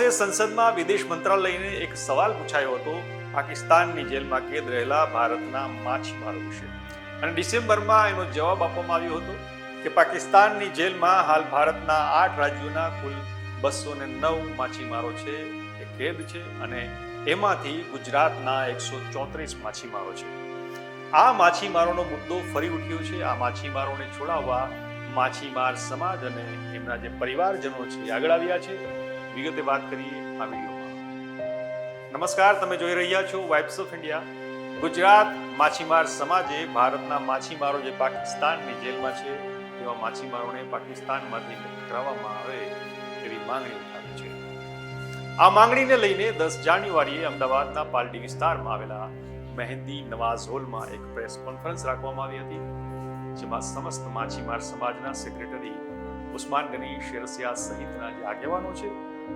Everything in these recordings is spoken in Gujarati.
વર્ષે સંસદમાં વિદેશ મંત્રાલયને એક સવાલ પૂછાયો હતો. પાકિસ્તાનની જેલમાં કેદ રહેલા ભારતના માછીમારો વિશે. અને ડિસેમ્બરમાં એનો જવાબ આપવામાં આવ્યો હતો કે પાકિસ્તાનની જેલમાં હાલ ભારતના આઠ રાજ્યોના કુલ બસો ને નવ માછીમારો છે એ કેદ છે અને એમાંથી ગુજરાતના એકસો ચોત્રીસ માછીમારો છે. આ માછીમારોનો મુદ્દો ફરી ઉઠ્યો છે. આ માછીમારોને છોડાવવા માછીમાર સમાજ અને એમના જે પરિવારજનો છે આગળ આવ્યા છે. વિગતે વાત કરીએ આ વિડીયોમાં. નમસ્કાર, તમે જોઈ રહ્યા છો વાઇબ્સ ઓફ ઇન્ડિયા ગુજરાત માછીમાર સમાજે ભારતના માછીમારો જે પાકિસ્તાનની જેલમાં છે, તેવા માછીમારોને પાકિસ્તાનમાંથી મુક્ત કરાવવામાં આવે એવી માંગણી ઉઠાવી છે. આ માંગણીને લઈને દસ જાન્યુઆરીએ અમદાવાદના પાલડી વિસ્તારમાં આવેલા મહેંદી નવાઝ હોલમાં એક પ્રેસ કોન્ફરન્સ રાખવામાં આવી હતી, જેમાં સમસ્ત માછીમાર સમાજના સેક્રેટરી ઉસ્માન ગની શેરસિયા સહિતના જે આગેવાનો છે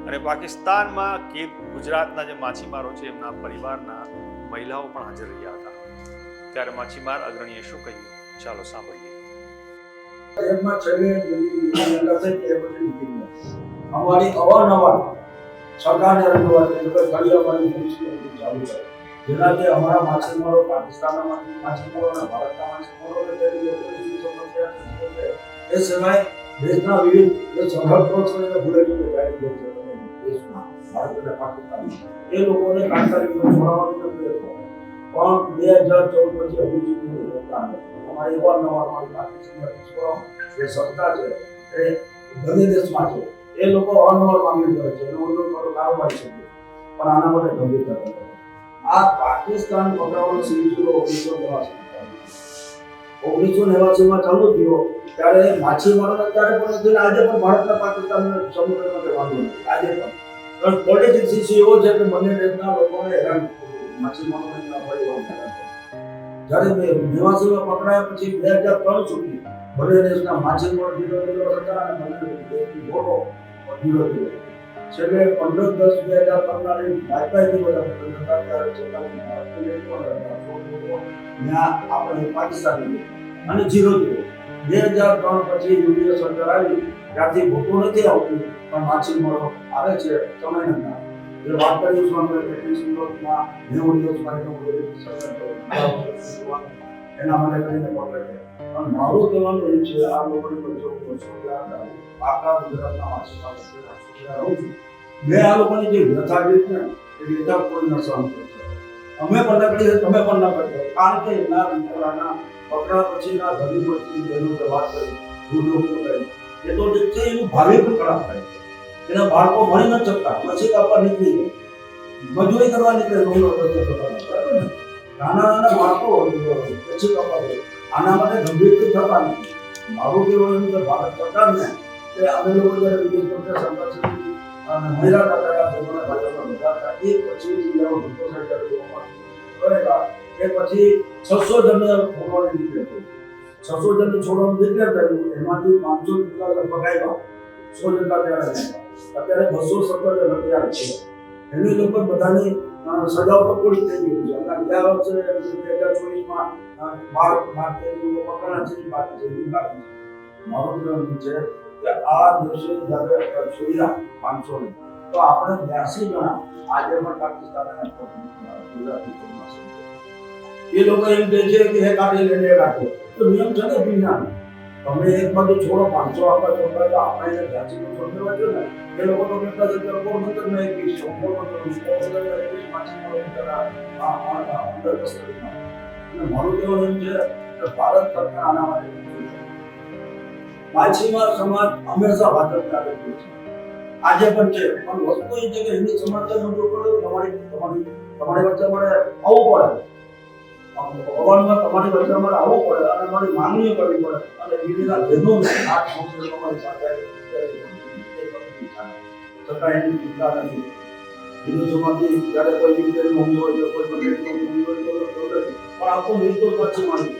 અને પાકિસ્તાનમાં કે ગુજરાતના જે માછીમારો છે, એમના પરિવારના મહિલાઓ પણ હાજર રહ્યા હતા ત્યારે માછીમાર અગ્રણીએ શું કહ્યું ચાલો સાંભળીએ. અમારી અવારનવાર સરકારને છે જેનાથી અમારા માછીમારો પાકિસ્તાનના માછી- માછીમારો ભારતના છે. એ સિવાય દેશના વિવિધ જે પ્રોત્સાહન બુલેટિનો જાહેર કર્યો છે ભારત અને એ લોકોને છોડાવવાની પ્રક્રિયા કરો. પણ બે હજાર ચૌદ પછી હજુ સુધી રોકતા અમારે એવા નવા નવા પાકિસ્તાનના જે સત્તા છે, એ બંને દેશમાં છે. એ લોકો અનવર માંગણી કરે છે એનો ઉલ્લેખ કરો કારોબારી છે. પણ આના માટે ગંભીરતા આ પાકિસ્તાન પકડવાનો સિલસિલો ઓગણીસો નેવાસી ઓગણીસો નેવાસીમાં ચાલુ થયો, ત્યારે માછીમારોને ત્યારે પણ આજે પણ ભારતના પાકિસ્તાન સમુદ્ર માટે વાંધો આજે પણ. પણ પોલિટિક્સ ઇસ્યુ એવો છે કે મને દેશના લોકોને હેરાન માછીમારોને. જ્યારે મેં નેવાસીમાં પકડાયા પછી બે હજાર ત્રણ સુધી મને દેશના માછીમારો વિરોધીઓ હતા અને મને મોટો બોટો વિરોધીઓ છેલ્લે પંદર દસ બે હજાર પંદરની બાયકાઈથી બધા આપણે પાકિસ્તાની અને જીરો જીરો બે હજાર ત્રણ પછી યુપીએ સરકાર આવી. ત્યાંથી ભૂખો નથી આવતું, પણ માછીમારો આવે છે સમયના. જે વાત કરી અમે બ્રિટિશ યુરોપમાં નેવું દિવસ માટે એના માટે કરીને પકડે પણ મારું કહેવાનું એ છે, આ લોકોને જો વર્ષો યાદ આવે આખા ગુજરાતના માછીમારો રહું છું. મેં આ લોકોની જે વ્યથા રીત ને, એ વ્યથા કોઈ ન સહન કરે. અમે પણ ના પડી તમે પણ ના કરી શકો. કારણ કે એના દીકરાના પકડા પછીના ઘણી બધી બહેનો વાત કરી. વૃદ્ધો કરી. એ તો જે છે એનું ભાવિ પણ ખરાબ થાય એના બાળકો ભણી ન શકતા. પછી કાપવા નીકળી ગયા. મજૂરી કરવા નીકળે રોડ રસ્તે બરાબર ને? નાના નાના બાળકો પછી કાપવા ગયો આના માટે ગંભીરથી થતા નથી મારું કેવું એમ કે ભારત સરકારને કે અમે લોકો જ્યારે વિદેશ મંત્રી મહિલા ભાઈઓના બધા હતા એ પછી ધક્કો કરેલા એ પછી છસો જણને છોડવાની નીકળે છસો જણને છોડવાનું નીકળે કર્યું એમાંથી પાંચસો જેટલા લગભગ અત્યારે બસો સત્તર જણ છે એની લગભગ બધાની સજાઓ તો પૂરી થઈ ગઈ છે અને ગયા વર્ષે બે હજાર ચોવીસમાં બાર લોકો પકડાયા છે બાકી છે છે કે આ દિવસે જ્યારે છોડ્યા પાંચસો ને તો આપણે બ્યાસી જણા આજે પણ પાકિસ્તાન એ લોકો એમ કહે છે કે હે કાઢી લઈને કાઢો તો નિયમ છે ને દુનિયાનો તમે એક બાજુ છોડો પાંચસો આપવા છોડવા તો આપણે એને બ્યાસી નું છોડી દેવા જોઈએ ને એ લોકો તો કહેતા છે કે એકવીસ પોરબંદર પોરબંદર એકવીસ આ અંદર મારું કહેવાનું એમ છે કે ભારત સરકાર આના માટે? માછીમાર સમાજ હંમેશા ભાજપને આગળ છે. આજે પણ છે, પણ વસ્તુ એ છે કે હિન્દુ સમાજને મોટો પડે તમારી તમારી તમારી વચ્ચે અમારે આવવું પડે. ભગવાનમાં તમારી વચ્ચે અમારે આવવું પડે અને અમારી માંગણીઓ કરવી પડે અને બીજીના બહેનોને આ સંસ્થા તમારી સાથે છતાં એની ચિંતા નથી. હિન્દુ સમાજની જ્યારે કોઈ ડિગ્રી મૂવી હોય, કોઈ તો પણ આખો નિર્દોષ પછી માની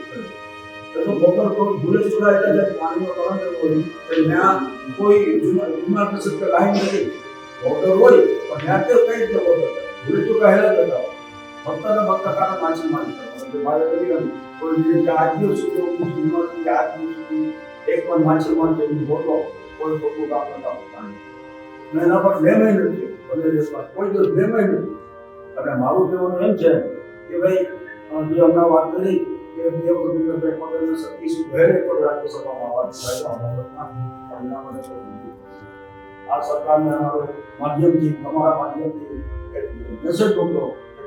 એનો કોઈ ભૂલે ચૂકા એટલે જે પાણીનો કરંટ હોય કે ત્યાં કોઈ બીમાર પ્રસિદ્ધ કે લાઈન નથી. વોટર હોય, પણ ત્યાં તે કઈ રીતે વોટર ભૂલે ચૂકા હેરા જતા ભક્ત ને ભક્ત કારણ માછી માની મારે કરી કોઈ રીતે આજની સુધી યુનિવર્સિટી આજની સુધી એક પણ માછી માન જેવી બોલો કોઈ ખોટું કામ કરતા હોતા નહીં. એના પર મહિને નથી. બંને દેશમાં કોઈ દિવસ મહિને નથી. અને મારું કહેવાનું એમ છે કે ભાઈ જે હમણાં વાત કરી કે બે ભાઈ પટેલને સત્તીસ વહેરે પણ રાજ્યસભામાં અમારા પરિણામ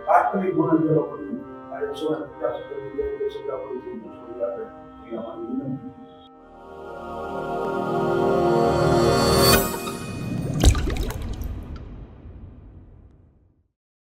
તાત્કાલિક